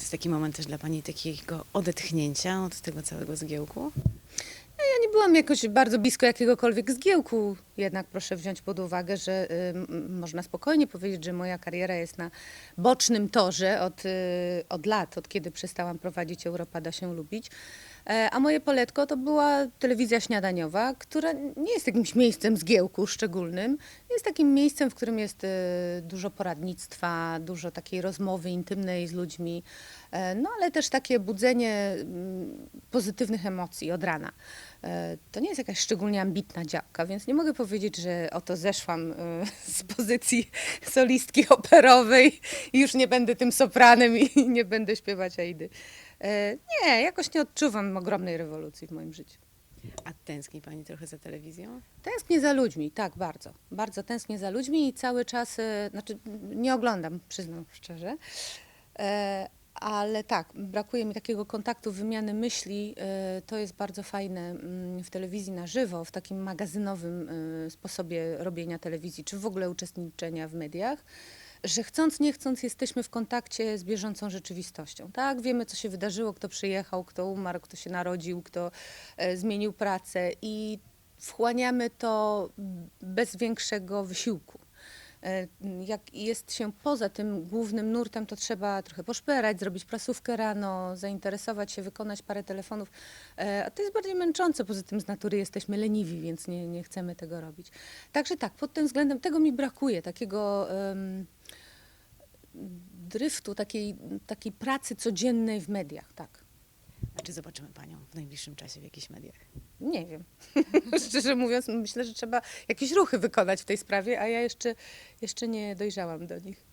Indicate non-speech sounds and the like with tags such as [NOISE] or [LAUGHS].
To jest taki moment też dla Pani takiego odetchnięcia od tego całego zgiełku? Ja nie byłam jakoś bardzo blisko jakiegokolwiek zgiełku, jednak proszę wziąć pod uwagę, że y, można spokojnie powiedzieć, że moja kariera jest na bocznym torze od, y, od lat, od kiedy przestałam prowadzić Europa da się lubić. E, A moje poletko to była telewizja śniadaniowa, która nie jest jakimś miejscem zgiełku szczególnym. Jest takim miejscem, w którym jest y, dużo poradnictwa, dużo takiej rozmowy intymnej z ludźmi, e, no ale też takie budzenie mm, pozytywnych emocji od rana. E, To nie jest jakaś szczególnie ambitna działka, więc nie mogę powiedzieć, że oto zeszłam e, [LAUGHS] z pozycji solistki operowej i już nie będę tym sopranem i [LAUGHS] nie będę śpiewać Aidy. E, Nie, jakoś nie odczuwam ogromnej rewolucji w moim życiu. A tęskni Pani trochę za telewizją? Tęsknię za ludźmi, tak, bardzo. Bardzo tęsknię za ludźmi i cały czas, e, znaczy nie oglądam, przyznam szczerze, e, ale tak, brakuje mi takiego kontaktu, wymiany myśli. To jest bardzo fajne mm, w telewizji na żywo, w takim magazynowym sposobie robienia telewizji, czy w ogóle uczestniczenia w mediach. Że chcąc, nie chcąc, jesteśmy w kontakcie z bieżącą rzeczywistością. Tak, wiemy, co się wydarzyło, kto przyjechał, kto umarł, kto się narodził, kto e, zmienił pracę i wchłaniamy to bez większego wysiłku. E, Jak jest się poza tym głównym nurtem, to trzeba trochę poszperać, zrobić prasówkę rano, zainteresować się, wykonać parę telefonów. E, A to jest bardziej męczące, poza tym z natury jesteśmy leniwi, więc nie, nie chcemy tego robić. Także tak, pod tym względem tego mi brakuje, takiego dryftu, takiej, takiej pracy codziennej w mediach, tak. A czy zobaczymy Panią w najbliższym czasie w jakichś mediach? Nie wiem. [LAUGHS] Szczerze mówiąc, myślę, że trzeba jakieś ruchy wykonać w tej sprawie, a ja jeszcze, jeszcze nie dojrzałam do nich.